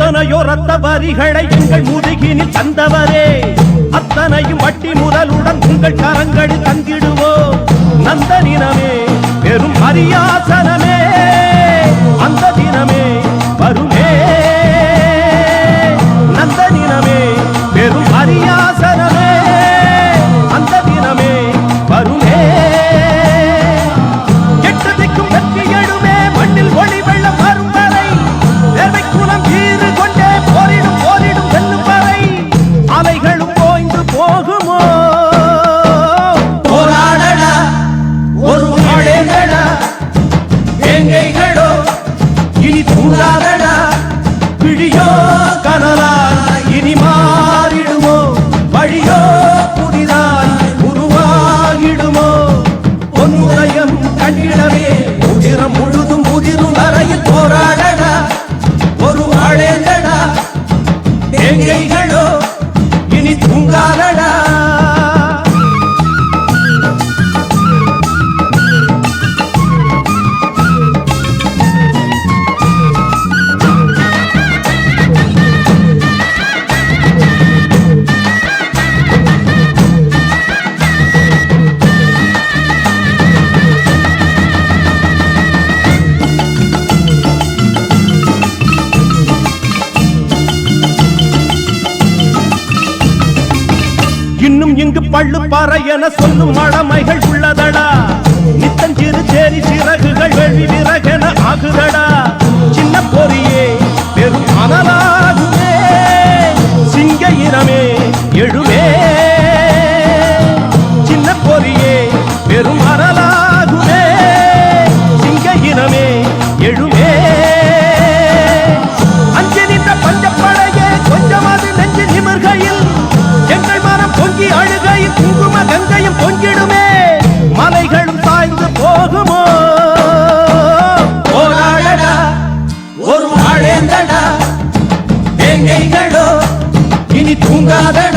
எத்தனையோ ரத்த வரிகளை எங்கள் முதுகினில் தந்தவரே. அத்தனையும் வட்டி முதலுடன் உங்கள் கரங்களில் தந்திடுவோம் நந்தனினமே பெரும் அரியாசனமே. இன்னும் என சொல்லும் மழமைகள் உள்ளதடா. நித்தஞ்சிறு சேரி சிறகுகள் வெள்ளி விறகென ஆகுதடா. சின்ன பொறியே பெரும் அனலாகுமே. சிங்க இனமே nada.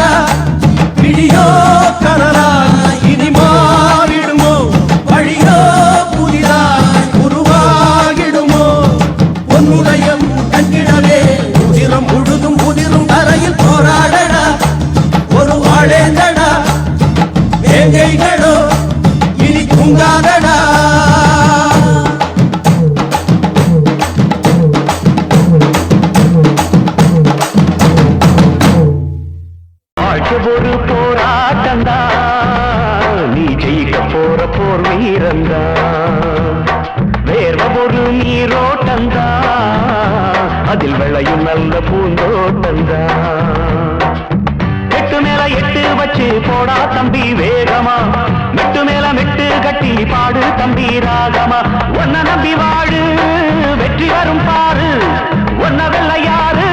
அதில் விளையும் நல்ல பூந்தோட்டந்தா எட்டு மேல எட்டு வச்சு போடா தம்பி வேகமா. மெட்டு மேல மெட்டு கட்டி பாடு தம்பி ராகமா. ஒன்ன நம்பி வாழு வெற்றி வரும் பாரு. ஒன்ன வெள்ளையாறு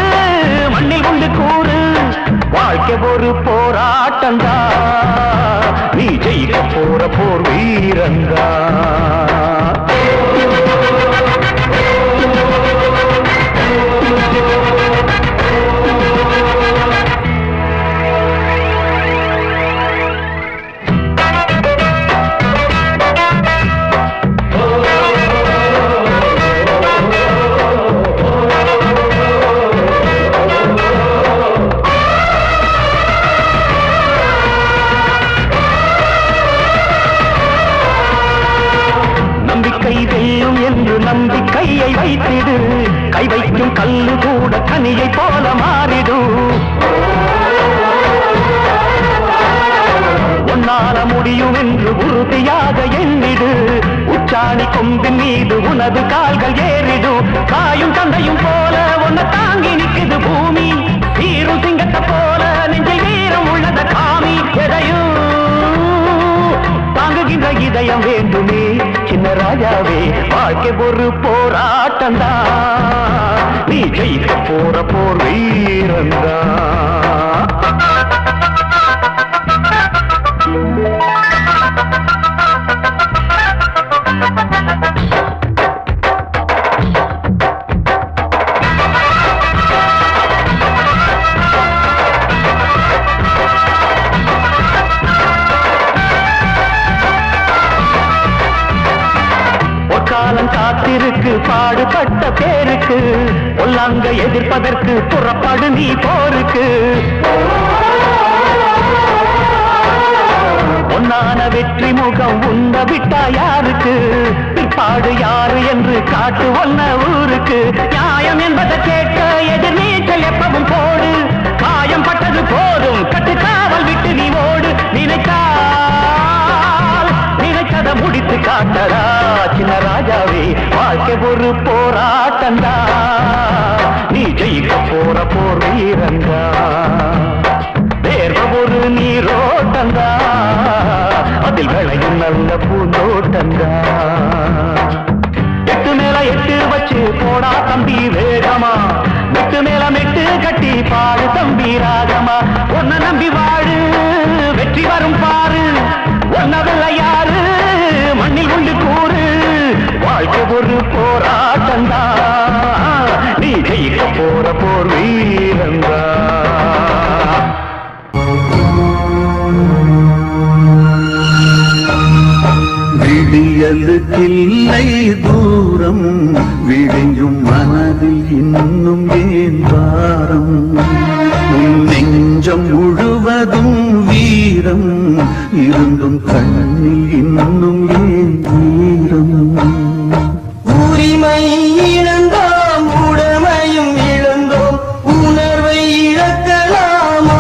மண்ணில் கொண்டு கூறு. வாழ்க்கை ஒரு போராட்டந்தா நீ ஜெயிக்க போற போர் வீரந்தா கை வைக்கும் கல்லு கூட கனியை போல மாறிடும் உன்னால முடியும் என்று உறுதியாக எண்ணிடு. உச்சாணி கொம்பின் மீது உனது கால்கள் ஏறிடும் காயும் தந்தையும் போல உன்னை தாங்கி நிற்குது பூமி. தீரும் சிங்கத்தை போல நெஞ்சில் வீரம் உள்ளத காமி. எதையும் தாங்குகின்ற இதயம் வேண்டுமே. சின்ன ராஜாவே வாழ்க்கை ஒரு போராட்டந்தா நீ ஜெயிக்க போற போர் வீரந்தா காலம் காத்திருக்கு பாடுபட்ட பேருக்கு. பொல்லாங்க எதிர்ப்பதற்கு புறப்படு நீ போருக்கு. பொன்னான வெற்றி முகம் உந்த விட்டா யாருக்கு? பிற்பாடு யாரு என்று காட்டு ஒன்ன ஊருக்கு. வாழ்க்கை ஒரு போராட்டந்தா நீ ஜெயிக்க போற போர் வீரந்தா தேர்வ ஒரு நீரோட்டந்தா அதில் விளையும் நல்ல பூந்தோட்டந்தா எட்டு மேல எட்டு வச்சு போடா தம்பி வேகமா. மெட்டு மேல மெட்டு கட்டி பாடு தம்பி ராகமா. ஒன்ன நம்பி வாழு வெற்றி வரும் பாரு. ஒன்னவில்லை யாரு? மண்ணில் உண்டு கூறு வாழ்க்கை ஒரு போராட்டந்தா. நீ ஜெயிக்க போற போர் வீரந்தா. விடியலுக்கில்லை தூரம் விடியும் மனதில் இன்னும் ஏன் பாரம்? நெஞ்சம் முழுவதும் வீரம் இருந்தும் கண்ணில் இன்னும் ஏன் வீரம்? உரிமை இழந்தோம் உடமையும் இழந்தோம் உணர்வை இழக்கலாமா?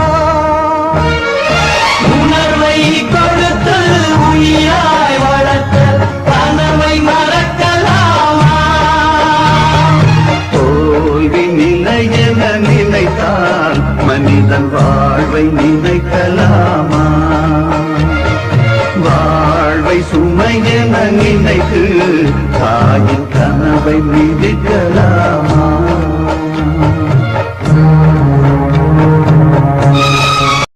உணர்வை கொடுத்து உயிராய் வளர்த்த கனவை மறக்கலாமா? தோல்வி நிலை என நினைத்தான் மனிதன் வாழ்வை நினைக்கலாமா? சுமையென நினைத்து தாயின் கனவை மிதிக்கலாமா?